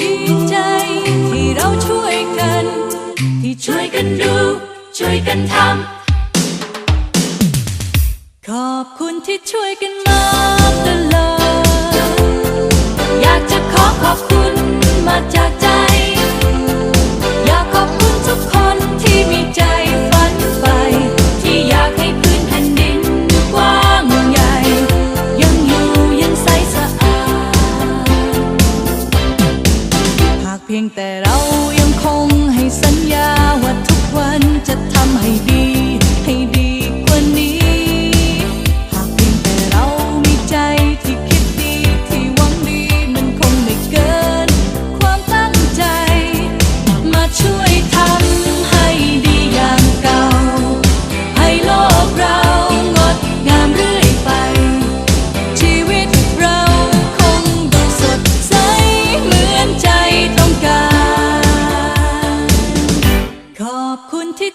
ดีใจที่เราช่วยกัน ที่ช่วยกันดู ช่วยกันทำขอบคุณที่ช่วยกันมา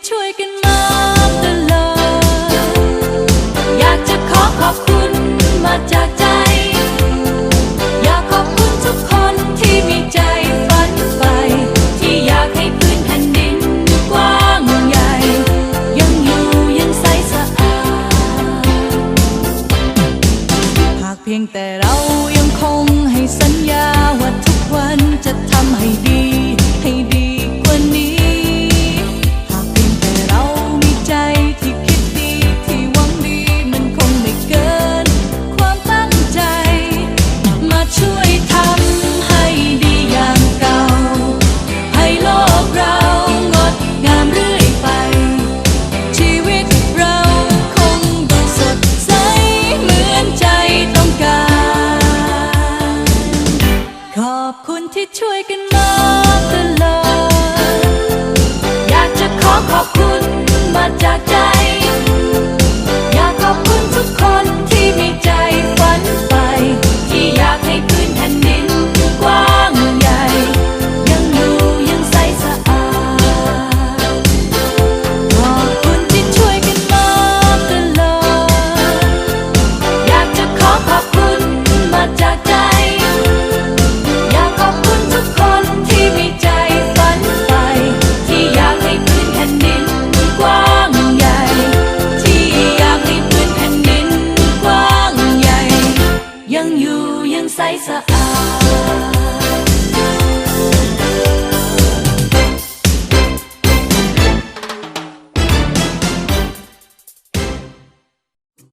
ช่วยกันมาตลอดอยากจะขอขอบคุณมาจากใจ อยากขอบคุณทุกคนที่มีใจฝันใฝ่ที่อยากให้พื้นแผ่นดินกว้างใหญ่ ยังอยู่ยังใสสะอาดหากเพียงแต่เรายังคงให้สัญญาว่าทุกวันจะทำให้ดี ขอบคุณที่ช่วยกันมาตลอด 啊。